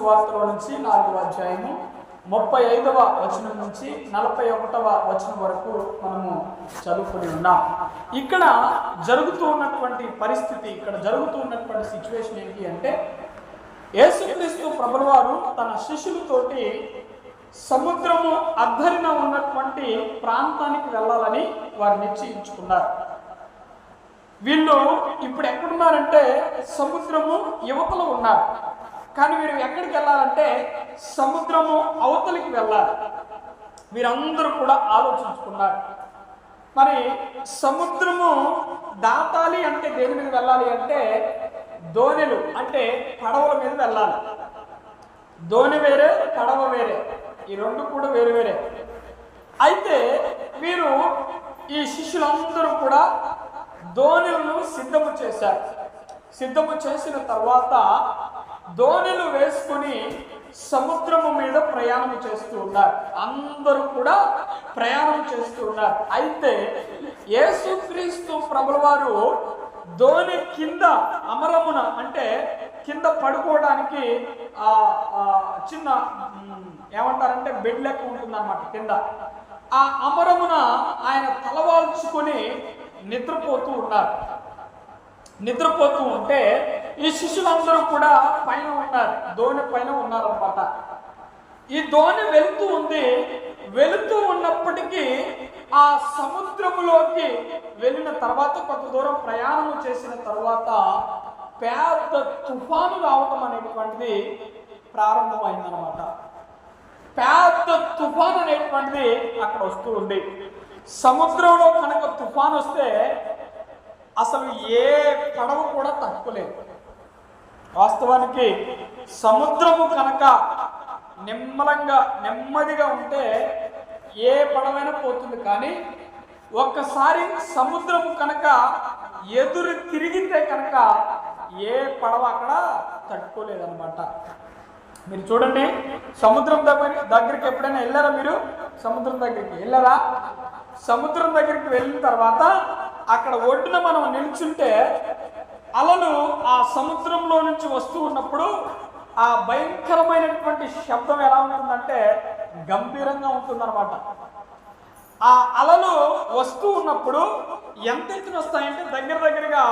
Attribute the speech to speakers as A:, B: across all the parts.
A: సువార్తలో నుంచి నాలుగవ అధ్యాయము ముప్పై ఐదవ వచనం నుంచి నలభై ఒకటవ వచనం వరకు మనము చదువుకుని ఉన్నాం. ఇక్కడ జరుగుతూ ఉన్నటువంటి పరిస్థితి ఇక్కడ జరుగుతూ ఉన్నటువంటి సిచ్యువేషన్ ఏంటి అంటే యేసుక్రీస్తు ప్రభుల వారు తన శిష్యులతోటి సముద్రము అద్దరిన ఉన్నటువంటి ప్రాంతానికి వెళ్ళాలని వారు నిశ్చయించుకున్నారు. వీళ్ళు ఇప్పుడు ఎక్కడున్నారంటే సముద్రము యువకులు ఉన్నారు. కానీ మీరు ఎక్కడికి వెళ్ళాలంటే సముద్రము అవతలికి వెళ్ళాలి. వీరందరూ కూడా ఆలోచించుకున్నారు. మరి సముద్రము దాటాలి అంటే దేని మీద వెళ్ళాలి అంటే దోణెలు అంటే పడవల మీద వెళ్ళాలి. దోణి వేరే పడవ వేరే. ఈ రెండు కూడా వేరు వేరే. అయితే వీరు ఈ శిష్యులందరూ కూడా దోణులను సిద్ధము చేశారు. సిద్ధము చేసిన తర్వాత దోణులు వేసుకుని సముద్రము మీద ప్రయాణం చేస్తూ ఉన్నారు. అందరూ కూడా ప్రయాణం చేస్తూ ఉన్నారు. అయితే యేసుక్రీస్తు ప్రభుల వారు కింద అమరమున అంటే కింద పడుకోవడానికి ఆ చిన్న ఏమంటారంటే బెడ్ లెక్క ఉంటుంది అనమాట కింద. ఆ అమరమున ఆయన తలవాల్చుకొని నిద్రపోతూ ఉన్నారు. నిద్రపోతూ ఉంటే ఈ శిష్యులందరూ కూడా పైన ఉన్నారు దోణి పైన ఉన్నారనమాట ఈ దోణి వెళుతూ ఉంది వెళుతూ ఉన్నప్పటికీ ఆ సముద్రములోకి వెళ్ళిన తర్వాత కొంత దూరం ప్రయాణం చేసిన తర్వాత పెద్ద తుఫాను రావటం అనేటువంటిది ప్రారంభమైందనమాట పెద్ద తుఫాన్ అనేటువంటిది అక్కడ వస్తూ ఉంది. సముద్రంలో కనుక తుఫాన్ వస్తే అసలు ఏ పడవ కూడా తక్కువలేదు వాస్తవానికి సముద్రము కనుక నిమ్మలంగా నెమ్మదిగా ఉంటే ఏ పడవైనా పోతుంది. కానీ ఒక్కసారి సముద్రము కనుక ఎదురు తిరిగితే కనుక ఏ పడవ అక్కడ తట్టుకోలేదన్నమాట. మీరు చూడండి సముద్రం దగ్గర దగ్గరికి ఎప్పుడైనా వెళ్ళారా మీరు? సముద్రం దగ్గరికి వెళ్ళారా? సముద్రం దగ్గరికి వెళ్ళిన తర్వాత అక్కడ ఒడ్డున మనం నిల్చుంటే అలలు ఆ సముద్రంలో నుంచి వస్తూ ఉన్నప్పుడు ఆ భయంకరమైనటువంటి శబ్దం ఎలా ఉంటుందంటే గంభీరంగా ఉంటుందన్నమాట. ఆ అలలు వస్తూ ఉన్నప్పుడు ఎంత ఎత్తున వస్తాయంటే దగ్గర దగ్గరగా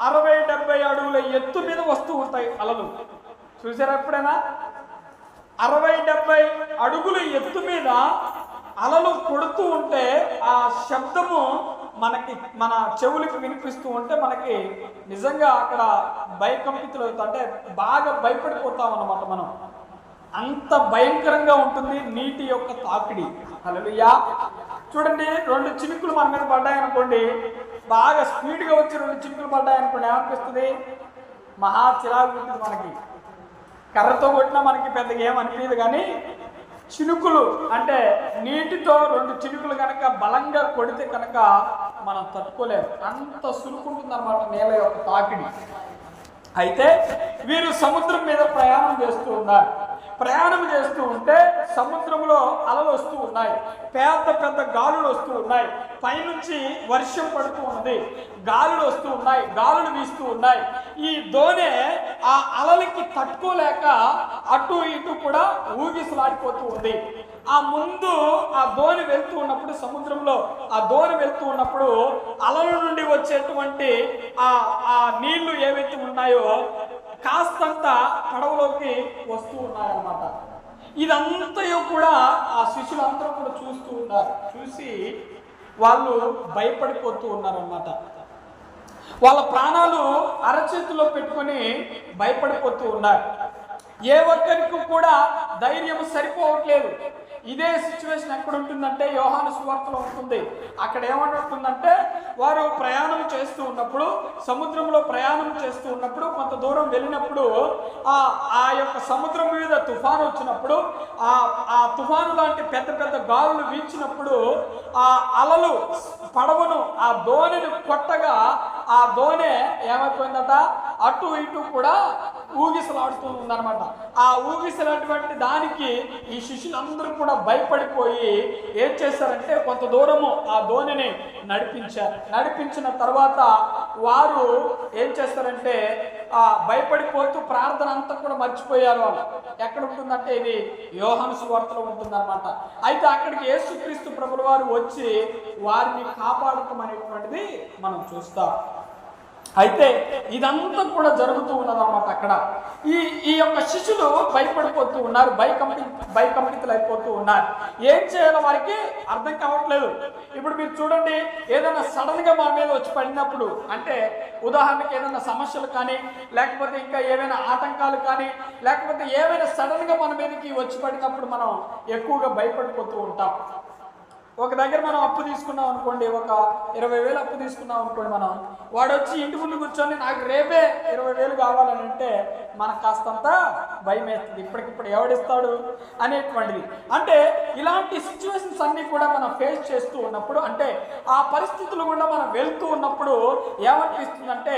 A: అరవై డెబ్బై అడుగుల ఎత్తు మీద వస్తూ ఉంటాయి అలలు. చూసారా ఎప్పుడైనా? అరవై డెబ్బై అడుగుల ఎత్తు మీద అలలు కొడుతూ ఉంటే ఆ శబ్దము మనకి మన చెవులకి వినిపిస్తూ ఉంటే మనకి నిజంగా అక్కడ భయకంపితులు అంటే బాగా భయపడిపోతాం అన్నమాట మనం. అంత భయంకరంగా ఉంటుంది నీటి యొక్క తాకిడి. హల్లెలూయా. చూడండి రెండు చినుకులు మన మీద పడ్డాయనుకోండి బాగా స్పీడ్గా వచ్చి రెండు చినుకులు పడ్డాయనుకోండి ఏమనిపిస్తుంది? మహా చిరాకు ఉంటుంది మనకి. కర్రతో కొట్టినా మనకి పెద్దగా ఏమనిపించదు కానీ చినుకులు అంటే నీటితో రెండు చినుకులు కనుక బలంగా కొడితే కనుక మనం తట్టుకోలేము. అంత సురుకుంటుంది అనమాట నేల యొక్క తాకిడి. అయితే వీరు సముద్రం మీద ప్రయాణం చేస్తూ ఉన్నారు. ప్రయాణం చేస్తూ ఉంటే సముద్రంలో అలలు వస్తూ ఉన్నాయి. పెద్ద పెద్ద గాలులు వస్తూ ఉన్నాయి. పైనుంచి వర్షం పడుతూ ఉంది. గాలులు వస్తూ ఉన్నాయి. గాలులు వీస్తూ ఉన్నాయి. ఈ దోణె ఆ అలలకి తట్టుకోలేక అటు ఇటు కూడా ఊగిసలాడిపోతూ ఉంది. ఆ ముందు ఆ దోణి వెళ్తూ ఉన్నప్పుడు సముద్రంలో ఆ దోణి వెళ్తూ ఉన్నప్పుడు అలల నుండి వచ్చేటువంటి ఆ ఆ నీళ్ళు ఏవైతే ఉన్నాయో కాస్తంత పడవలోకి వస్తూ ఉన్నాయన్నమాట ఇదంతయు కూడా ఆ శిష్యులందరూ కూడా చూస్తూ ఉన్నారు. చూసి వాళ్ళు భయపడిపోతూ ఉన్నారన్నమాట. వాళ్ళ ప్రాణాలు అరచేతిలో పెట్టుకొని భయపడిపోతూ ఉన్నారు. ఏ ఒక్కరికి కూడా ధైర్యం సరిపోవట్లేదు. ఇదే సిచ్యువేషన్ ఎక్కడ ఉంటుందంటే యోహాను సువార్తలో ఉంటుంది. అక్కడ ఏమంటుందంటే వారు ప్రయాణం చేస్తూ ఉన్నప్పుడు సముద్రంలో ప్రయాణం చేస్తూ ఉన్నప్పుడు కొంత దూరం వెళ్ళినప్పుడు ఆ ఆ యొక్క సముద్రం మీద తుఫాను వచ్చినప్పుడు ఆ ఆ తుఫాను లాంటి పెద్ద పెద్ద గాలులు వీచినప్పుడు ఆ అలలు పడవను ఆ దోణిని కొట్టగా ఆ దోణె ఏమైపోయిందట? అటు ఇటు కూడా ఊగిసలాడుతూ ఉందనమాట ఆ ఊగిసలాంటి దానికి ఈ శిష్యులందరూ కూడా భయపడిపోయి ఏం చేశారంటే కొంత దూరము ఆ దోణిని నడిపించారు. నడిపించిన తర్వాత వారు ఏం చేస్తారంటే ఆ భయపడిపోతూ ప్రార్థన అంతా కూడా మర్చిపోయారు వాళ్ళు. ఎక్కడ ఉంటుందంటే ఇది యోహాను సువార్తలో ఉంటుందన్నమాట. అయితే అక్కడికి యేసుక్రీస్తు ప్రభుల వారు వచ్చి వారిని కాపాడటం అనేటువంటిది మనం చూస్తాం. అయితే ఇదంతా కూడా జరుగుతూ ఉన్నదన్నమాట అక్కడ. ఈ ఈ యొక్క శిష్యులు భయపడిపోతూ ఉన్నారు భయకంపి భయకంపితులు అయిపోతూ ఉన్నారు. ఏం చేయాలో వారికి అర్థం కావట్లేదు. ఇప్పుడు మీరు చూడండి ఏదైనా సడన్గా మన మీద వచ్చి పడినప్పుడు అంటే ఉదాహరణకి ఏదైనా సమస్యలు కానీ లేకపోతే ఇంకా ఏవైనా ఆటంకాలు కానీ లేకపోతే ఏవైనా సడన్గా మన మీదకి వచ్చి పడినప్పుడు మనం ఎక్కువగా భయపడిపోతూ ఉంటాం. ఒక దగ్గర మనం అప్పు తీసుకున్నాం అనుకోండి ఒక ఇరవై వేలు అప్పు తీసుకున్నాం అనుకోండి మనం వాడు వచ్చి ఇంటి ముందు కూర్చొని నాకు రేపే ఇరవై వేలు కావాలని అంటే మనకు కాస్తంత భయం వేస్తుంది ఇప్పటికిప్పుడు ఎవడిస్తాడు అనేటువంటిది. అంటే ఇలాంటి సిచ్యువేషన్స్ అన్నీ కూడా మనం ఫేస్ చేస్తూ ఉన్నప్పుడు అంటే ఆ పరిస్థితులు కూడా మనం వెళ్తూ ఉన్నప్పుడు ఏమనిపిస్తుందంటే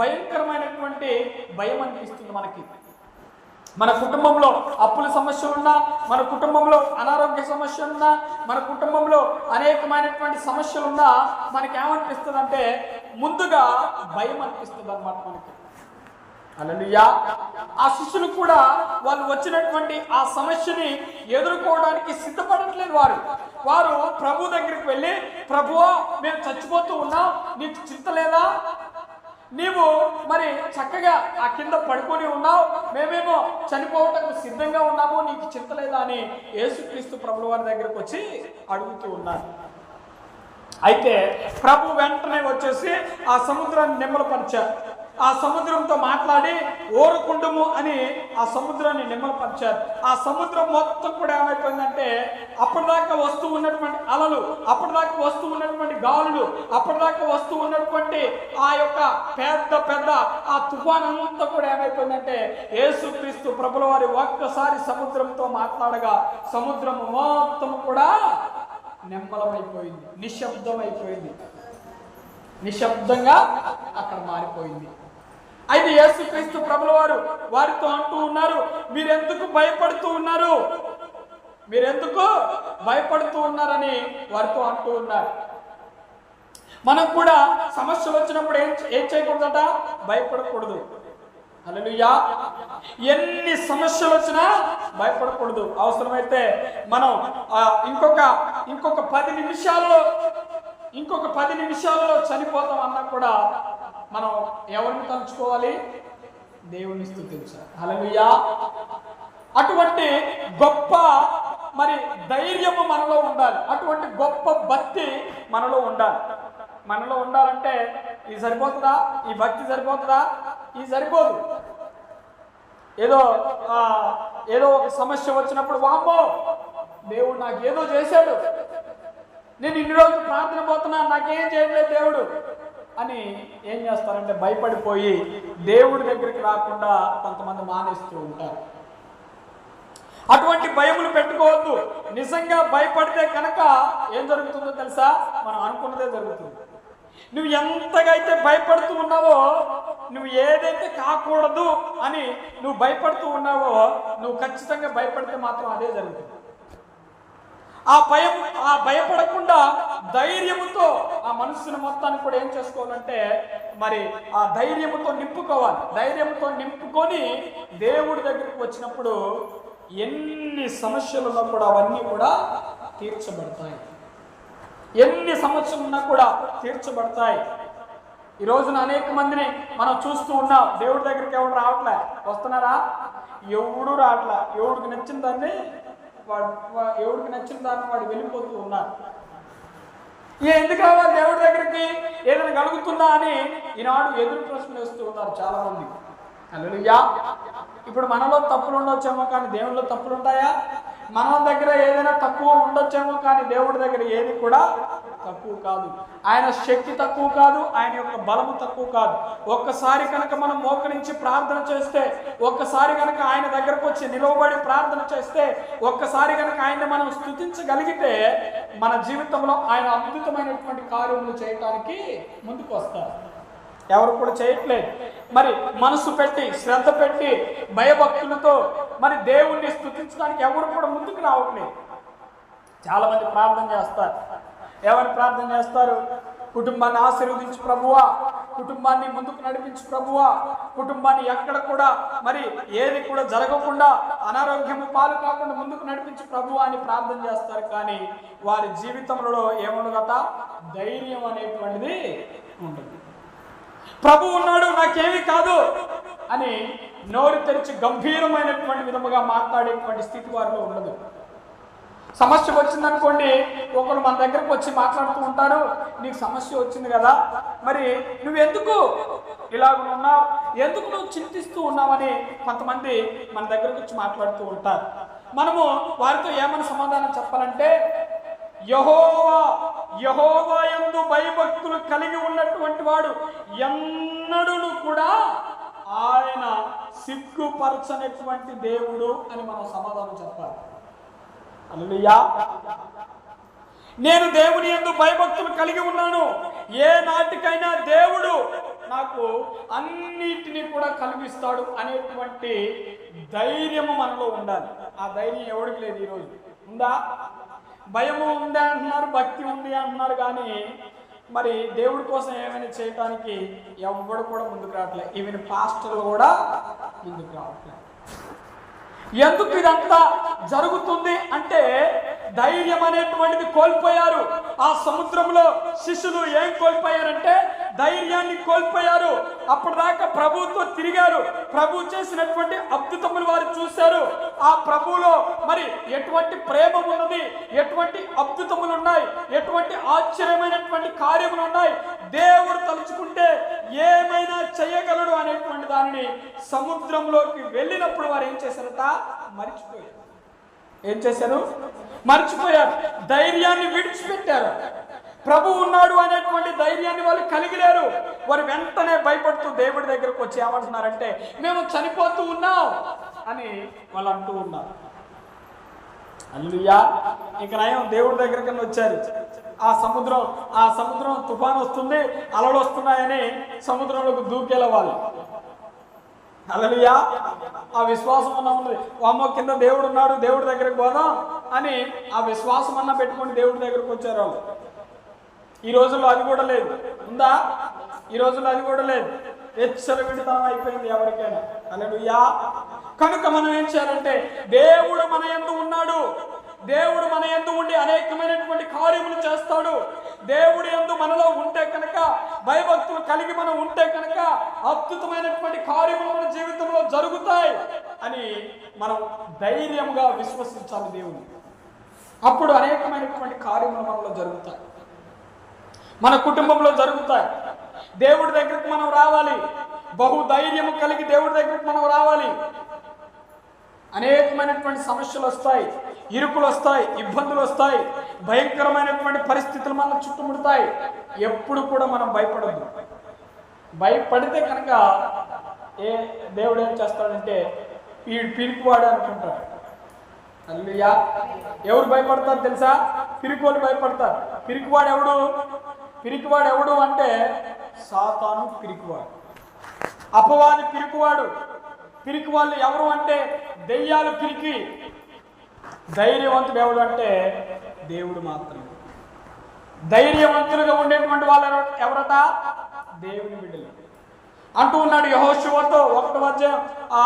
A: భయంకరమైనటువంటి భయం అనిపిస్తుంది మనకి. మన కుటుంబంలో అప్పుల సమస్యలున్నా మన కుటుంబంలో అనారోగ్య సమస్యలున్నా మన కుటుంబంలో అనేకమైనటువంటి సమస్యలున్నా మనకి మనకేమనిపిస్తుంది అంటే ముందుగా భయం అనిపిస్తుంది అనమాట మనకి. అలలుయా ఆ శిష్యులు కూడా వాళ్ళు వచ్చినటువంటి ఆ సమస్యని ఎదుర్కోవడానికి సిద్ధపడట్లేదు వారు. వారు ప్రభు దగ్గరికి వెళ్ళి ప్రభువా మేము చచ్చిపోతూ ఉన్నాం నీకు చింత లేదా? నీవు మరి చక్కగా ఆ కింద పడుకొని ఉన్నావు. మేమేమో చనిపోవటకు సిద్ధంగా ఉన్నాము. నీకు చింత లేదా అని యేసుక్రీస్తు ప్రభుల వారి దగ్గరకు వచ్చి అడుగుతూ ఉన్నారు. అయితే ప్రభు వెంటనే వచ్చేసి ఆ సముద్రాన్ని నిమ్మలపరిచారు. ఆ సముద్రంతో మాట్లాడి ఓరుకుండము అని ఆ సముద్రాన్ని నిమ్మలపరిచారు ఆ సముద్రం మొత్తం కూడా ఏమైపోయిందంటే అప్పటిదాకా వస్తూ ఉన్నటువంటి అలలు అప్పటిదాకా వస్తూ ఉన్నటువంటి గాలులు అప్పటిదాకా వస్తూ ఉన్నటువంటి ఆ యొక్క పెద్ద పెద్ద ఆ తుఫాన్ అంతా కూడా ఏమైపోయిందంటే యేసుక్రీస్తు ప్రభుల వారి ఒక్కసారి సముద్రంతో మాట్లాడగా సముద్రం మొత్తం కూడా నిమ్మలమైపోయింది నిశ్శబ్దమైపోయింది. నిశ్శబ్దంగా అక్కడ మారిపోయింది. అయితే యేసుక్రీస్తు ప్రభుల వారు వారితో అంటూ ఉన్నారు మీరెందుకు భయపడుతూ ఉన్నారు? మీరెందుకు భయపడుతూ ఉన్నారని వారితో అంటూ ఉన్నారు. మనకు కూడా సమస్యలు వచ్చినప్పుడు ఏం ఏం చేయకూడదట? భయపడకూడదు. హల్లెలూయా. ఎన్ని సమస్యలు వచ్చినా భయపడకూడదు. అవసరమైతే మనం ఇంకొక ఇంకొక పది నిమిషాల్లో ఇంకొక పది నిమిషాల్లో చనిపోతాం అన్నా కూడా మనం ఎవరిని తలుచుకోవాలి? దేవుని స్థుతించాలి. హలలుయా అటువంటి గొప్ప మరి ధైర్యము మనలో ఉండాలి. అటువంటి గొప్ప భక్తి మనలో ఉండాలి. మనలో ఉండాలంటే ఇది సరిపోతుందా? ఈ భక్తి సరిపోతుందా? ఇది సరిపోదు. ఏదో ఏదో ఒక సమస్య వచ్చినప్పుడు వామ్మో దేవుడు నాకు ఏదో చేశాడు. నేను ఇన్ని రోజులు ప్రార్థన పోతున్నాను నాకేం చేయట్లేదు దేవుడు. అని ఏం చేస్తారంటే భయపడిపోయి దేవుడి దగ్గరికి రాకుండా కొంతమంది మానేస్తూ ఉంటారు. అటువంటి భయములు పెట్టుకోవద్దు. నిజంగా భయపడితే కనుక ఏం జరుగుతుందో తెలుసా? మనం అనుకున్నదే జరుగుతుంది. నువ్వు ఎంతగా అయితే భయపడుతూ ఉన్నావో నువ్వు ఏదైతే కాకూడదు అని నువ్వు భయపడుతూ ఉన్నావో నువ్వు ఖచ్చితంగా భయపడితే మాత్రం అదే జరుగుతుంది. ఆ భయం ఆ భయపడకుండా ధైర్యముతో ఆ మనస్సును మొత్తాన్ని కూడా ఏం చేసుకోవాలంటే మరి ఆ ధైర్యముతో నింపుకోవాలి. ధైర్యంతో నింపుకొని దేవుడి దగ్గరికి వచ్చినప్పుడు ఎన్ని సమస్యలున్నా కూడా అవన్నీ కూడా తీర్చబడతాయి. ఎన్ని సమస్యలు ఉన్నా కూడా తీర్చబడతాయి. ఈ రోజున అనేక మందిని మనం చూస్తూ ఉన్నాం. దేవుడి దగ్గరికి ఎవడు రావట్లే? వస్తున్నారా? ఎవడు రావట్లే. ఎవడికి నచ్చిన దాన్ని వాడు ఎవడికి నచ్చిన దాన్ని వాడు వెళ్ళిపోతూ ఉన్నారు ఏ ఎందుకు రావాలి దేవుడి దగ్గరికి? ఏదైనా కలుగుతుందా? అని ఈనాడు ఎదురు ప్రశ్నలు వేస్తూ ఉన్నారు చాలా మంది ఇప్పుడు మనలో తప్పులు ఉండొచ్చేమో కానీ దేవుడిలో తప్పులు ఉంటాయా? మన దగ్గర ఏదైనా తక్కువ ఉండొచ్చేమో కానీ దేవుడి దగ్గర ఏది కూడా తక్కువ కాదు. ఆయన శక్తి తక్కువ కాదు ఆయన యొక్క బలము తక్కువ కాదు. ఒక్కసారి కనుక మనం మోకరించి ప్రార్థన చేస్తే ఒక్కసారి కనుక ఆయన దగ్గరకు వచ్చి నిలవబడి ప్రార్థన చేస్తే ఒక్కసారి కనుక ఆయన్ని మనం స్థుతించగలిగితే మన జీవితంలో ఆయన అద్భుతమైనటువంటి కార్యములు చేయటానికి ముందుకు వస్తారు. ఎవరు కూడా చేయట్లేదు. మరి మనసు పెట్టి శ్రద్ధ పెట్టి భయభక్తులతో మరి దేవుణ్ణి స్థుతించడానికి ఎవరు కూడా ముందుకు రావట్లేదు. చాలా మంది ప్రార్థన చేస్తారు. ఎవరు ప్రార్థన చేస్తారు? కుటుంబాన్ని ఆశీర్వదించు ప్రభువా. కుటుంబాన్ని ముందుకు నడిపించు ప్రభువా. కుటుంబాన్ని ఎక్కడ కూడా మరి ఏది కూడా జరగకుండా అనారోగ్యము పాలు కాకుండా ముందుకు నడిపించు ప్రభువా అని ప్రార్థన చేస్తారు. కానీ వారి జీవితంలో ఏముండదట? ధైర్యం అనేటువంటిది ఉండదు. ప్రభు ఉన్నాడు నాకేమీ కాదు అని నోరు తెరిచి గంభీరమైనటువంటి విధముగా మాట్లాడేటువంటి స్థితి వారిలో ఉండదు. సమస్య వచ్చిందనుకోండి ఒకరు మన దగ్గరకు వచ్చి మాట్లాడుతూ ఉంటారు నీకు సమస్య వచ్చింది కదా మరి నువ్వెందుకు ఇలాగ ఉన్నావు? ఎందుకు నువ్వు చింతిస్తూ ఉన్నావని కొంతమంది మన దగ్గరకు వచ్చి మాట్లాడుతూ ఉంటారు. మనము వారితో ఏమైనా సమాధానం చెప్పాలంటే యహోవా యహోవా ఎందు భయభక్తులు కలిగి ఉన్నటువంటి వాడు ఎన్నడూ కూడా ఆయన సిగ్గుపరచనటువంటి దేవుడు అని మనం సమాధానం చెప్పాలి. హల్లెలూయా. నేను దేవుని యందు భయభక్తులు కలిగి ఉన్నాను. ఏ నాటికైనా దేవుడు నాకు అన్నిటినీ కూడా కలిగిస్తాడు అనేటువంటి ధైర్యము మనలో ఉండాలి. ఆ ధైర్యం ఎవరికి లేదు ఈరోజు ఉందా? భయము ఉంది అంటున్నారు భక్తి ఉంది అంటున్నారు కానీ మరి దేవుడి కోసం ఏమైనా చేయటానికి ఎవడు కూడా ముందుకు రావట్లేదు ఈవెన్ పాస్టర్లు కూడా ముందుకు రావట్లేదు ఎందుకు ఇదంతా జరుగుతుంది అంటే ధైర్యం అనేటువంటిది కోల్పోయారు. ఆ సముద్రంలో శిష్యులు ఏం కోల్పోయారంటే ధైర్యాన్ని కోల్పోయారు. అప్పటిదాకా ప్రభువుతో తిరిగారు. ప్రభు చేసినటువంటి అద్భుతములు వారు చూశారు. ఆ ప్రభువులో మరి ఎటువంటి ప్రేమ ఉన్నది? ఎటువంటి అద్భుతములు ఉన్నాయి? ఎటువంటి ఆశ్చర్యమైనటువంటి కార్యములు ఉన్నాయి? దేవుడు తలుచుకుంటే ఏమైనా చేయగలడు అనేటువంటి దానిని సముద్రంలోకి వెళ్ళినప్పుడు వారు ఏం చేశారట? మర్చిపోయారు. ఏం చేశారు? మర్చిపోయారు. ధైర్యాన్ని విడిచిపెట్టారు. ప్రభు ఉన్నాడు అనేటువంటి ధైర్యాన్ని వాళ్ళు కలిగి లేరు వారు వెంటనే భయపడుతూ దేవుడి దగ్గరకు వచ్చి ఏమంటున్నారంటే మేము చనిపోతూ ఉన్నాం అని వాళ్ళు అంటూ ఉన్నారు. అల్లుయ్యా ఇక నయం దేవుడి దగ్గరికి వచ్చారు. ఆ సముద్రం ఆ సముద్రం తుఫాన్ వస్తుంది అలలు వస్తున్నాయని సముద్రంలోకి దూకేలా వాళ్ళు అలలుయా ఆ విశ్వాసం అన్న ఉంది వామో కింద దేవుడు ఉన్నాడు దేవుడి దగ్గరికి పోదాం అని ఆ విశ్వాసం అన్న పెట్టుకొని దేవుడి దగ్గరకు వచ్చారు వాళ్ళు. ఈ రోజుల్లో అది కూడా లేదు. ఉందా? ఈ రోజుల్లో అది కూడా లేదు. హెచ్చర విడతనం అయిపోయింది ఎవరికైనా. అలలుయా కనుక మనం ఏం చేయాలంటే దేవుడు మన ఎందు ఉన్నాడు. దేవుడు మన ఎందు ఉండి అనేకమైనటువంటి కార్యములు చేస్తాడు. దేవుడు ఎందు మనలో ఉంటే కనుక భయభక్తులు కలిగి మనం ఉంటే కనుక అద్భుతమైనటువంటి కార్యములు మన జీవితంలో జరుగుతాయి అని మనం ధైర్యంగా విశ్వసించాలి దేవుని అప్పుడు అనేకమైనటువంటి కార్యములు మనలో జరుగుతాయి. మన కుటుంబంలో జరుగుతాయి. దేవుడి దగ్గరికి మనం రావాలి. బహు ధైర్యము కలిగి దేవుడి దగ్గరికి మనం రావాలి. అనేకమైనటువంటి సమస్యలు వస్తాయి. ఇరుకులు వస్తాయి. ఇబ్బందులు వస్తాయి. భయంకరమైనటువంటి పరిస్థితులు మన చుట్టుముడతాయి. ఎప్పుడు కూడా మనం భయపడద్దు భయపడితే కనుక ఏ దేవుడు ఏం చేస్తాడంటే వీడు పిరికివాడు అనుకుంటాడు. అల్లుయా ఎవరు భయపడతారు తెలుసా? పిరికోళ్ళు భయపడతారు. పిరికివాడు ఎవడు పిరికివాడు ఎవడు అంటే సాతాను పిరికివాడు. అపవాది పిరికివాడు. పిరికి వాళ్ళు ఎవరు అంటే దెయ్యాలు పిరికి. ధైర్యవంతుడు ఎవడు అంటే దేవుడు మాత్రమే. ధైర్యవంతులుగా ఉండేటువంటి వాళ్ళు ఎవరు- ఎవరట? దేవుని బిడ్డలు. అంటూ ఉన్నాడు యహోశివతో ఒకటి అధ్యాయం. ఆ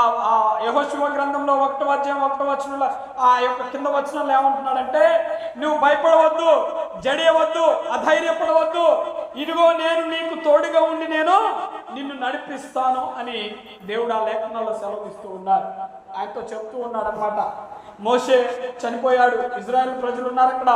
A: యహోశివ గ్రంథంలో ఒకటి అధ్యాయం ఒకటి వచనంలో ఆ యొక్క కింద వచనంలో ఏమంటున్నాడంటే నువ్వు భయపడవద్దు జడియవద్దు అధైర్యపడవద్దు. ఇదిగో నేను నీకు తోడుగా ఉండి నేను నిన్ను నడిపిస్తాను అని దేవుడు ఆ లేఖనాల్లో సెలవిస్తూ ఉన్నాడు ఆయనతో చెప్తూ ఉన్నాడు అనమాట మోషే చనిపోయాడు. ఇజ్రాయెల్ ప్రజలు ఉన్నారు అక్కడ.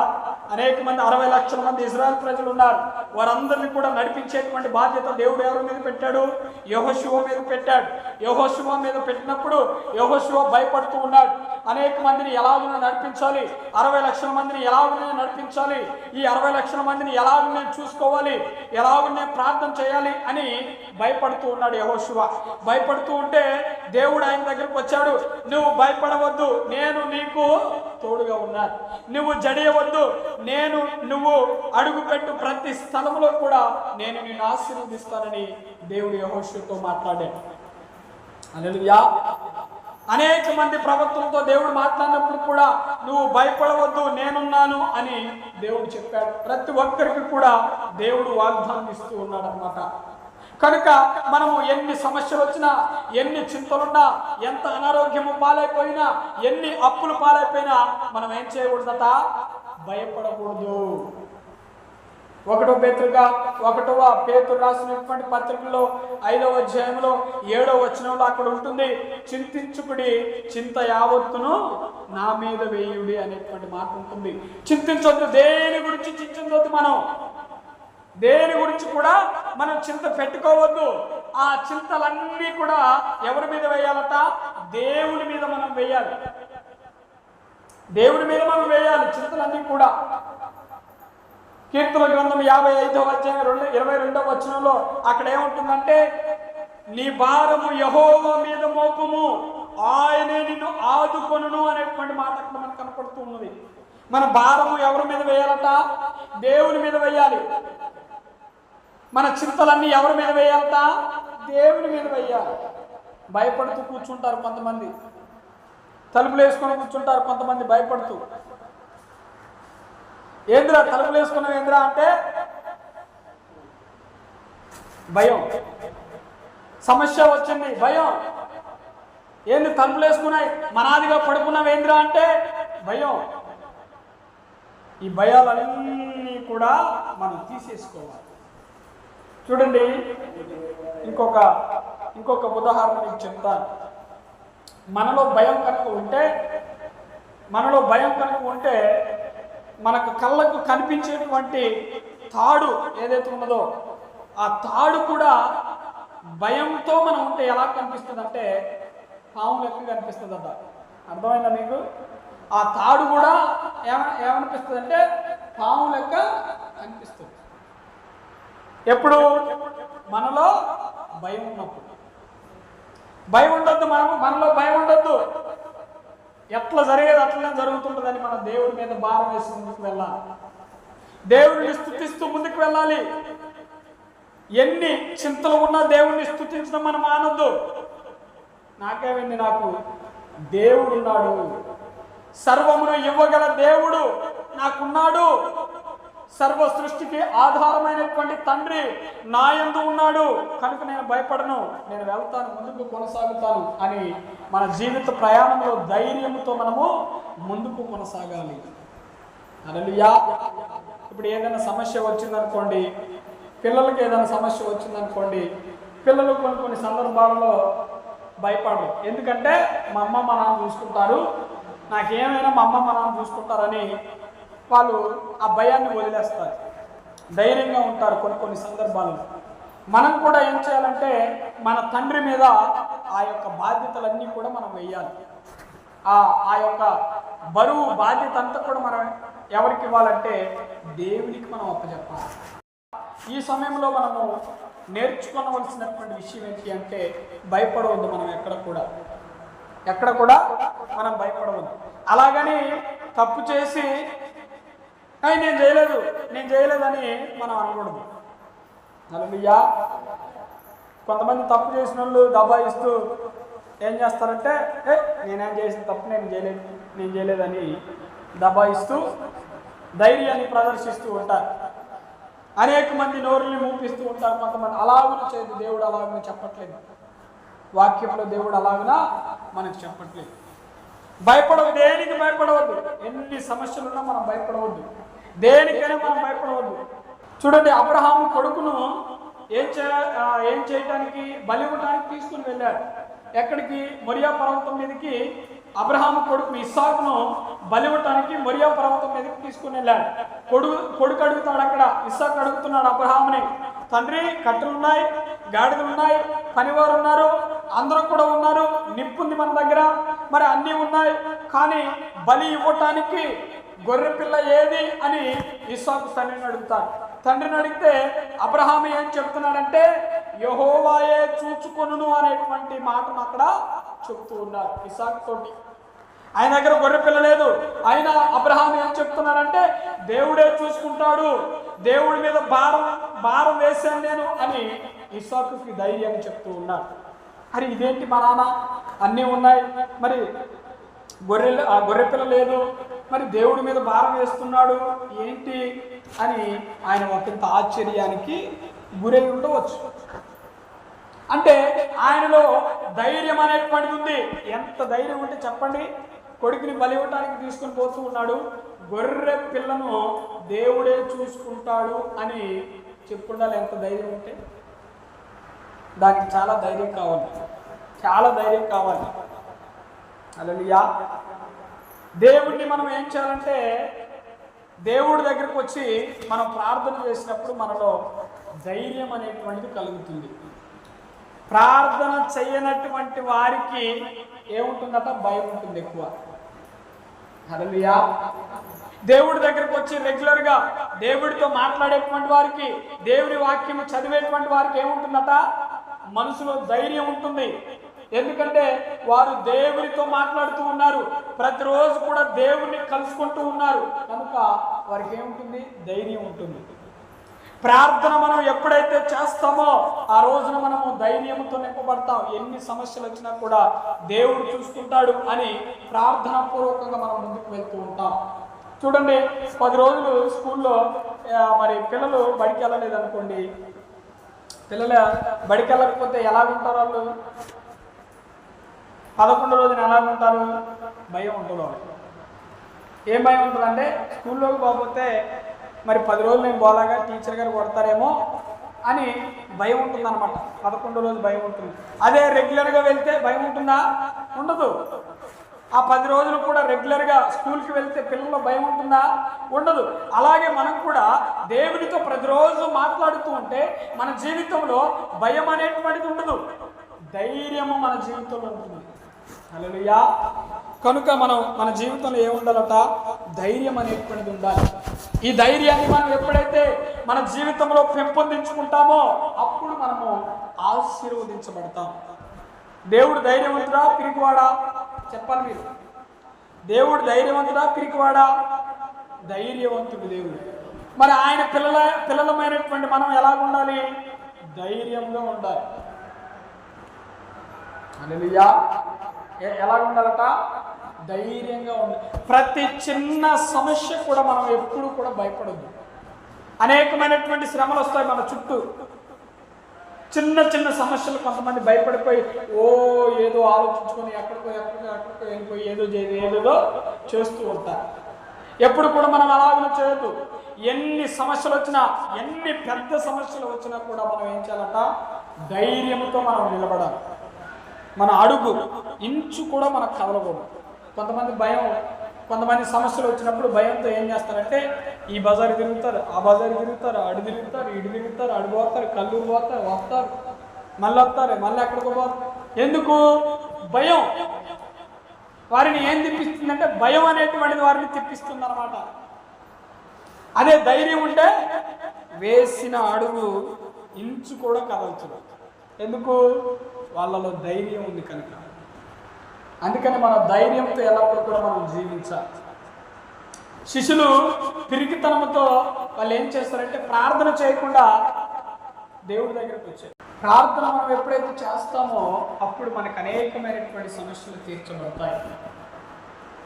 A: అనేక మంది అరవై లక్షల మంది ఇజ్రాయెల్ ప్రజలు ఉన్నారు. వారందరినీ కూడా నడిపించేటువంటి బాధ్యత దేవుడు ఎవరి మీద పెట్టాడు? యహోశివ మీద పెట్టాడు. యహోశివ మీద పెట్టినప్పుడు యహోశివ భయపడుతూ ఉన్నాడు. అనేక మందిని ఎలాగైనా నడిపించాలి. అరవై లక్షల మందిని ఎలాగైనా నడిపించాలి. ఈ అరవై లక్షల మందిని ఎలాగ చూసుకోవాలి? ఎలాగ ప్రార్థన చేయాలి? అని భయపడుతూ ఉన్నాడు యహోశివ భయపడుతూ ఉంటే దేవుడు ఆయన దగ్గరకు వచ్చాడు. నువ్వు భయపడవద్దు. నేను నీకు తోడుగా ఉన్నాను నువ్వు జడియవద్దు. నేను నువ్వు అడుగు పెట్టు ప్రతి స్థలంలో కూడా నేను నిన్ను ఆశీర్వదిస్తానని దేవుడు యహోషుతో మాట్లాడాడు. అలలుయా అనేక మంది ప్రవక్తలతో దేవుడు మాట్లాడినప్పుడు కూడా నువ్వు భయపడవద్దు. నేనున్నాను అని దేవుడు చెప్పాడు. ప్రతి ఒక్కరికి కూడా దేవుడు వాగ్దానం ఇస్తూ ఉన్నాడు అనమాట కనుక మనము ఎన్ని సమస్యలు వచ్చినా ఎన్ని చింతలున్నా ఎంత అనారోగ్యము పాలైపోయినా ఎన్ని అప్పులు పాలైపోయినా మనం ఏం చేయకూడదట? భయపడకూడదు. ఒకటో పేతురుగా ఒకటవ పేతురు రాసినటువంటి పత్రికలో ఐదవ అధ్యాయంలో ఏడవ వచనంలో అక్కడ ఉంటుంది చింతించుకుడి చింత యావత్తును నా మీద వేయుడి అనేటువంటి మాట ఉంటుంది. చింతించొద్దు దేని గురించి చింతించొద్దు మనం? దేని గురించి కూడా మనం చింత పెట్టుకోవద్దు. ఆ చింతలన్నీ కూడా ఎవరి మీద వేయాలట? దేవుని మీద మనం వేయాలి. దేవుడి మీద మనం వేయాలి చింతలన్నీ కూడా. కీర్తన గ్రంథం యాభై ఐదో అధ్యాయం రెండు ఇరవై రెండవ వచనంలో అక్కడ ఏముంటుందంటే నీ భారము యహోవ మీద మోపము. ఆయనే నిన్ను ఆదుకొను అనేటువంటి మాట అక్కడ మనకు కనపడుతూ ఉన్నది. మన భారము ఎవరి మీద వేయాలట? దేవుని మీద వేయాలి. మన చింతలన్నీ ఎవరి మీద వేయాలట దేవుని మీద వేయాలి. భయపడుతూ కూర్చుంటారు కొంతమంది. తలుపులు వేసుకొని కూర్చుంటారు కొంతమంది భయపడుతూ. ఏంద్రా తలుపులు వేసుకున్నాం ఏంద్రా అంటే? భయం. సమస్య వచ్చింది భయం. ఏంది తలుపులు వేసుకున్నాయి? మనాదిగా పడుకున్నాం ఏంద్రా అంటే? భయం. ఈ భయాలన్నీ కూడా మనం తీసేసుకోవాలి. చూడండి ఇంకొక ఇంకొక ఉదాహరణ మీకు చెప్తాను మనలో భయం కనుక ఉంటే మనలో భయం కనుక ఉంటే మనకు కళ్ళకు కనిపించేటువంటి తాడు ఏదైతే ఉన్నదో ఆ తాడు కూడా భయంతో మనం ఉంటే ఎలా కనిపిస్తుంది అంటే పాము లెక్క కనిపిస్తుంది అంట అర్థమైందా మీకు? ఆ తాడు కూడా ఏమ ఏమనిపిస్తుంది అంటే పాము లెక్క కనిపిస్తుంది. ఎప్పుడు? మనలో భయం ఉన్నప్పుడు. భయం ఉండొద్దు మనము మనలో భయం ఉండొద్దు. ఎట్లా జరిగేది అట్లనే జరుగుతుంటుందని మన దేవుడి మీద భారం వేసి ముందుకు వెళ్ళాలి. దేవుడిని స్థుతిస్తూ ముందుకు వెళ్ళాలి. ఎన్ని చింతలు ఉన్నా దేవుడిని స్థుతించడం మనం మానద్దు. నాకేమైంది నాకు దేవుడు ఉన్నాడు సర్వమును ఇవ్వగల దేవుడు నాకున్నాడు. సర్వ సృష్టికి ఆధారమైనటువంటి తండ్రి నా ఎందు ఉన్నాడు. కనుక నేను భయపడను. నేను వెళ్తాను ముందుకు కొనసాగుతాను అని మన జీవిత ప్రయాణంలో ధైర్యంతో మనము ముందుకు కొనసాగాలి. అనలియా ఇప్పుడు ఏదైనా సమస్య వచ్చిందనుకోండి పిల్లలకి ఏదైనా సమస్య వచ్చిందనుకోండి పిల్లలు కొన్ని కొన్ని సందర్భాల్లో భయపడరు. ఎందుకంటే మా అమ్మ మా నాన్న చూసుకుంటారు. నాకేమైనా మా అమ్మ మా నాన్న చూసుకుంటారని వాళ్ళు ఆ భయాన్ని వదిలేస్తారు. ధైర్యంగా ఉంటారు కొన్ని కొన్ని సందర్భాల్లో. మనం కూడా ఏం చేయాలంటే మన తండ్రి మీద ఆ యొక్క బాధ్యతలన్నీ కూడా మనం వెయ్యాలి ఆ ఆ యొక్క బరువు బాధ్యత అంతా కూడా మనం ఎవరికి ఇవ్వాలంటే దేవునికి మనం అప్పచెప్పాలి. ఈ సమయంలో మనము నేర్చుకోవలసినటువంటి విషయం ఏంటి అంటే భయపడవద్దు మనం ఎక్కడ కూడా. ఎక్కడ కూడా మనం భయపడవద్దు. అలాగని తప్పు చేసి "అయ్, నేను చేయలేదు. నేను చేయలేదని మనం అనకూడదు. నలుగుయ్యా కొంతమంది తప్పు చేసిన వాళ్ళు దబాయిస్తూ ఏం చేస్తారంటే ఏ నేనేం చేసిన తప్పు నేను చేయలేదు నేను చేయలేదని దబాయిస్తూ ధైర్యాన్ని ప్రదర్శిస్తూ ఉంటారు. అనేక మంది నోరుని మూపిస్తూ ఉంటారు. కొంతమంది అలాగూ చేయదు. దేవుడు అలాగని చెప్పట్లేదు. వాక్యంలో దేవుడు అలాగునా మనకు చెప్పట్లేదు. భయపడవద్దు. దేనికి భయపడవద్దు? ఎన్ని సమస్యలున్నా మనం భయపడవద్దు. దేనికైనా మనం భయపడవద్దు. చూడండి అబ్రహాము కొడుకును ఏం చే ఏం చేయటానికి బలి తీసుకుని వెళ్ళాడు. ఎక్కడికి? మొరియా పర్వతం మీదకి. అబ్రహాము కొడుకు ఇస్సాకును బలి ఇవ్వటానికి మొరియా పర్వతం మీదకి తీసుకుని వెళ్ళాడు. కొడుకు కొడుకు అడుగుతాడు అక్కడ. ఇస్సాకు అడుగుతున్నాడు అబ్రహాముని తండ్రి కట్టెలు ఉన్నాయి గాడిదలు ఉన్నాయి పనివారు ఉన్నారు అందరూ కూడా ఉన్నారు నిప్పుంది మన దగ్గర మరి అన్నీ ఉన్నాయి కానీ బలి ఇవ్వటానికి గొర్రె పిల్ల ఏది అని ఇస్సాకు తండ్రిని అడుగుతాడు తండ్రిని అడిగితే అబ్రహాం ఏం చెప్తున్నాడంటే యహోవాయే చూచుకొనును అనేటువంటి మాటను అక్కడ చెప్తూ ఉన్నారు ఇసాక్ తోటి ఆయన దగ్గర గొర్రె పిల్ల లేదు. ఆయన అబ్రహాం ఏం చెప్తున్నాడంటే దేవుడే చూసుకుంటాడు. దేవుడి మీద భారం భారం వేశాను నేను అని ఇసాకుకి ధైర్యాన్ని చెప్తూ ఉన్నాడు అరే ఇదేంటి మా నాన్న అన్నీ ఉన్నాయి. మరి గొర్రె ఆ గొర్రె పిల్ల లేదు. మరి దేవుడి మీద భారం వేస్తున్నాడు? ఏంటి? అని ఆయన ఒకంత ఆశ్చర్యానికి గురై ఉండవచ్చు. అంటే ఆయనలో ధైర్యం అనేటువంటిది ఉంది. ఎంత ధైర్యం ఉంటే చెప్పండి. కొడుకుని బలి ఇవ్వటానికి తీసుకుని పోతూ ఉన్నాడు. గొర్రె పిల్లను దేవుడే చూసుకుంటాడు అని చెప్పుండాలి ఎంత ధైర్యం ఉంటే. దానికి చాలా ధైర్యం కావాలి. చాలా ధైర్యం కావాలి. అలలియా దేవుడిని మనం ఏం చేయాలంటే దేవుడి దగ్గరకు వచ్చి మనం ప్రార్థన చేసినప్పుడు మనలో ధైర్యం అనేటువంటిది కలుగుతుంది. ప్రార్థన చేయనటువంటి వారికి ఏముంటుందట? భయం ఉంటుంది ఎక్కువ. హల్లెలూయా. దేవుడి దగ్గరకు వచ్చి రెగ్యులర్గా దేవుడితో మాట్లాడేటువంటి వారికి దేవుడి వాక్యం చదివేటువంటి వారికి ఏముంటుందట? మనసులో ధైర్యం ఉంటుంది. ఎందుకంటే వారు దేవుడితో మాట్లాడుతూ ఉన్నారు. ప్రతిరోజు కూడా దేవుణ్ణి కలుసుకుంటూ ఉన్నారు. కనుక వారికి ఏముంటుంది? ధైర్యం ఉంటుంది. ప్రార్థన మనం ఎప్పుడైతే చేస్తామో ఆ రోజున మనము ధైర్యంతో నింపబడతాం. ఎన్ని సమస్యలు వచ్చినా కూడా దేవుడు చూసుకుంటాడు అని ప్రార్థన పూర్వకంగా మనం ముందుకు వెళ్తూ ఉంటాం. చూడండి పది రోజులు స్కూల్లో మరి పిల్లలు బడికి వెళ్ళలేదు అనుకోండి పిల్లలు బడికి వెళ్ళకపోతే ఎలా వింటారు వాళ్ళు? పదకొండు రోజున ఎలా ఉంటారు? భయం ఉంటుంది. ఏం భయం ఉంటుందంటే స్కూల్లోకి పోకపోతే మరి పది రోజులు నేను పోలాగా టీచర్ గారు కొడతారేమో అని భయం ఉంటుంది అనమాట పదకొండు రోజు భయం ఉంటుంది. అదే రెగ్యులర్గా వెళ్తే భయం ఉంటుందా? ఉండదు. ఆ పది రోజులు కూడా రెగ్యులర్గా స్కూల్కి వెళ్తే పిల్లల్లో భయం ఉంటుందా? ఉండదు. అలాగే మనం కూడా దేవునితో ప్రతిరోజు మాట్లాడుతూ ఉంటే మన జీవితంలో భయం అనేటువంటిది ఉండదు. ధైర్యము మన జీవితంలో ఉంటుంది. అలలుయా కనుక మనం మన జీవితంలో ఏముండాలట? ధైర్యం అనేటువంటిది ఉండాలి. ఈ ధైర్యాన్ని మనం ఎప్పుడైతే మన జీవితంలో పెంపొందించుకుంటామో అప్పుడు మనము ఆశీర్వదించబడతాం. దేవుడు ధైర్యవంతుడా? పిరికివాడా? చెప్పాలి మీరు. దేవుడు ధైర్యవంతుడా? పిరికివాడా? ధైర్యవంతుడు దేవుడు. మరి ఆయన పిల్లల పిల్లలమైనటువంటి మనం ఎలా ఉండాలి ధైర్యంగా ఉండాలి. హల్లెలూయా. ఎలా ఉండాలట? ధైర్యంగా ఉండాలి. ప్రతి చిన్న సమస్య కూడా మనం ఎప్పుడు కూడా భయపడద్దు. అనేకమైనటువంటి శ్రమలు వస్తాయి మన చుట్టూ. చిన్న చిన్న సమస్యలు కొంతమంది భయపడిపోయి ఓ ఏదో ఆలోచించుకొని ఎక్కడికో ఎక్కడికో ఎక్కడికో వెళ్ళిపోయి ఏదో ఏదేదో చేస్తూ ఉంటారు. ఎప్పుడు కూడా మనం అలాగే చేయొద్దు. ఎన్ని సమస్యలు వచ్చినా ఎన్ని పెద్ద సమస్యలు వచ్చినా కూడా మనం ఏం చేయాలంట? ధైర్యంతో మనం నిలబడాలి. మన అడుగు ఇంచు కూడా మనకు కదలకూడదు. కొంతమంది భయం కొంతమంది సమస్యలు వచ్చినప్పుడు భయంతో ఏం చేస్తారంటే ఈ బజార్ తిరుగుతారు ఆ బజార్ తిరుగుతారు అడు తిరుగుతారు ఇడు తిరుగుతారు అడు పోతారు కల్లూరు పోతారు వస్తారు మళ్ళీ వస్తారు మళ్ళీ ఎక్కడికి పోతారు. ఎందుకు? భయం. వారిని ఏం తిప్పిస్తుందంటే భయం అనేటువంటిది వారిని తిప్పిస్తుంది అనమాట అదే ధైర్యం ఉంటే వేసిన అడుగు ఇంచు కూడా కదల్చదు ఎందుకు? వాళ్ళలో ధైర్యం ఉంది కనుక. అందుకని మన ధైర్యంతో ఎల్లప్పుడూ కూడా మనం జీవించాలి. శిష్యులు పిరికితనంతో వాళ్ళు ఏం చేస్తారంటే ప్రార్థన చేయకుండా దేవుడి దగ్గరికి వచ్చారు. ప్రార్థన మనం ఎప్పుడైతే చేస్తామో అప్పుడు మనకు అనేకమైనటువంటి సమస్యలు తీర్చబడతాయి.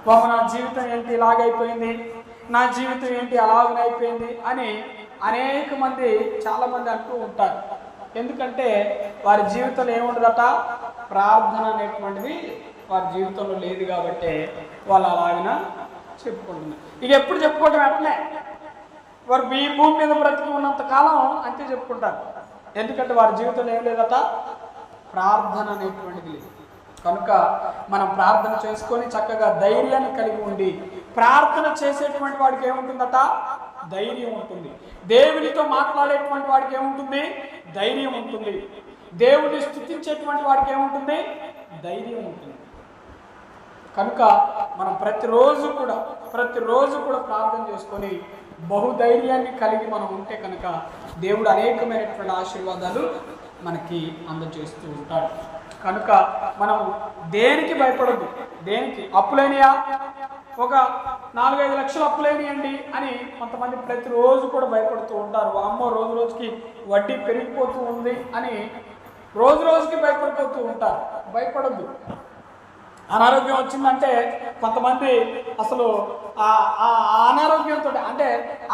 A: బాబు నా జీవితం ఏంటి? ఇలాగైపోయింది. నా జీవితం ఏంటి? అలాగనైపోయింది అని అనేక మంది చాలామంది అంటూ ఉంటారు. ఎందుకంటే వారి జీవితంలో ఏముండదట? ప్రార్థన అనేటువంటిది వారి జీవితంలో లేదు కాబట్టి వాళ్ళు అలాగిన చెప్పుకుంటున్నారు. ఇక ఎప్పుడు చెప్పుకోవటం అట్లే. వారు ఈ భూమి మీద బ్రతికి ఉన్నంత కాలం అంతే చెప్పుకుంటారు. ఎందుకంటే వారి జీవితంలో ఏం లేదట? ప్రార్థన అనేటువంటిది లేదు. కనుక మనం ప్రార్థన చేసుకొని చక్కగా ధైర్యాన్ని కలిగి ఉండి ప్రార్థన చేసేటువంటి వాడికి ఏముంటుందట? ధైర్యం ఉంటుంది. దేవునితో మాట్లాడేటువంటి వాడికి ఏముంటుంది? ధైర్యం ఉంటుంది. దేవుణ్ణి స్థుతించేటువంటి వాడికి ఏముంటుంది? ధైర్యం ఉంటుంది. కనుక మనం ప్రతిరోజు కూడా ప్రతిరోజు కూడా ప్రార్థన చేసుకొని బహుధైర్యాన్ని కలిగి మనం ఉంటే కనుక దేవుడు అనేకమైనటువంటి ఆశీర్వాదాలు మనకి అందజేస్తూ ఉంటాడు. కనుక మనం దేనికి భయపడద్దు? దేనికి? అప్పులైనయా? ఒక నాలుగైదు లక్షలు అప్పులైనయండి అని కొంతమంది ప్రతిరోజు కూడా భయపడుతూ ఉంటారు. అమ్మో రోజు రోజుకి వడ్డీ పెరిగిపోతూ ఉంది అని రోజు రోజుకి భయపడిపోతూ ఉంటారు భయపడద్దు. అనారోగ్యం వచ్చిందంటే కొంతమంది అసలు ఆ అనారోగ్యంతో అంటే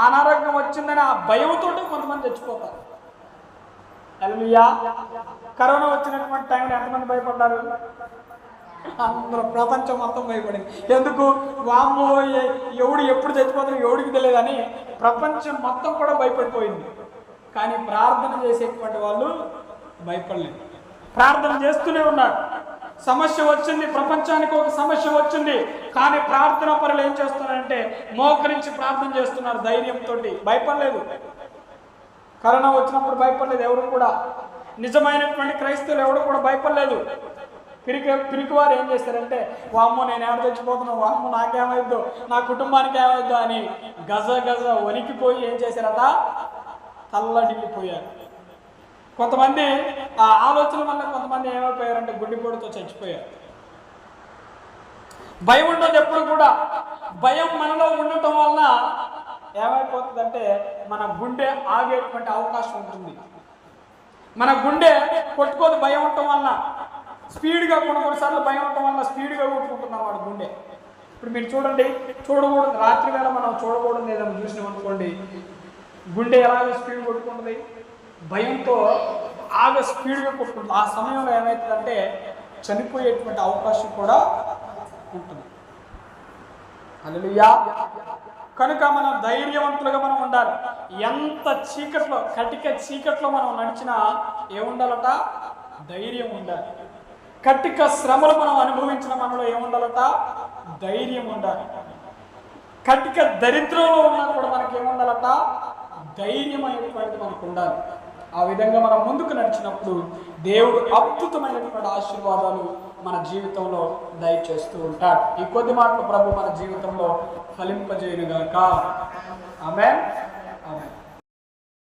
A: అనారోగ్యం వచ్చిందని ఆ భయంతో కొంతమంది చచ్చిపోతారు. హల్లెలూయా కరోనా వచ్చినటువంటి టైంలో ఎంతమంది భయపడ్డారు? అందరూ ప్రపంచం మొత్తం భయపడింది. ఎందుకు? వామ్మో ఎవడు ఎప్పుడు చచ్చిపోతాడో ఎవడికి తెలియదని ప్రపంచం మొత్తం కూడా భయపడిపోయింది. కానీ ప్రార్థన చేసేటువంటి వాళ్ళు భయపడలేదు. ప్రార్థన చేస్తూనే ఉన్నాడు. సమస్య వచ్చింది ప్రపంచానికి ఒక సమస్య వచ్చింది కానీ ప్రార్థన పనులు ఏం చేస్తున్నారంటే మోకరించి ప్రార్థన చేస్తున్నారు ధైర్యంతో భయపడలేదు. కరోనా వచ్చినప్పుడు భయపడలేదు ఎవరు కూడా. నిజమైనటువంటి క్రైస్తవులు ఎవరు కూడా భయపడలేదు. పిరికి పిరికి వారు ఏం చేస్తారంటే వామ్మో నేను ఎవరు చచ్చిపోతున్నావు? వామ్మో నాకేమైద్దో నా కుటుంబానికి ఏమైద్దో అని గజ గజ వణికిపోయి ఏం చేశారట? తల్లడిల్లిపోయారు. కొంతమంది ఆ ఆలోచన వల్ల కొంతమంది ఏమైపోయారంటే గుడ్డిపోటుతో చచ్చిపోయారు. భయం ఉండదు ఎప్పుడు కూడా. భయం మనలో ఉండటం వలన ఏమైపోతుందంటే మన గుండె ఆగేటువంటి అవకాశం ఉంటుంది. మన గుండె కొట్టుకోదు భయం ఉండటం వలన. స్పీడ్గా కొన్ని కొన్నిసార్లు భయం ఉండటం వలన స్పీడ్గా కొట్టుకుంటున్నాం వాడు గుండె. ఇప్పుడు మీరు చూడండి చూడకూడదు. రాత్రి వేళ మనం చూడకూడదు. ఏదైనా చూసినాం అనుకోండి గుండె ఎలాగో స్పీడ్ కొట్టుకుంటుంది? భయంతో బాగా స్పీడ్గా కొట్టుకుంటుంది. ఆ సమయంలో ఏమవుతుందంటే చనిపోయేటువంటి అవకాశం కూడా ఉంటుంది. హల్లెలూయా. కనుక మనం ధైర్యవంతులుగా మనం ఉండాలి. ఎంత చీకట్లో కటిక చీకట్లో మనం నడిచినా ఏముండాలట? ధైర్యం ఉండాలి. కటిక శ్రమలు మనం అనుభవించిన మనలో ఏముండాలట? ధైర్యం ఉండాలి. కటిక దరిద్రంలో ఉన్నా కూడా మనకి ఏముండాలట ధైర్యం అనేటువంటిది మనకు ఉండాలి. ఆ విధంగా మనం ముందుకు నడిచినప్పుడు దేవుడు అద్భుతమైనటువంటి ఆశీర్వాదాలు మన జీవితంలో దయచేస్తూ ఉంటాడు. ఈ కొద్ది మాటలు ప్రభు మన జీవితంలో ఫలింపజేయునుగాక. ఆమె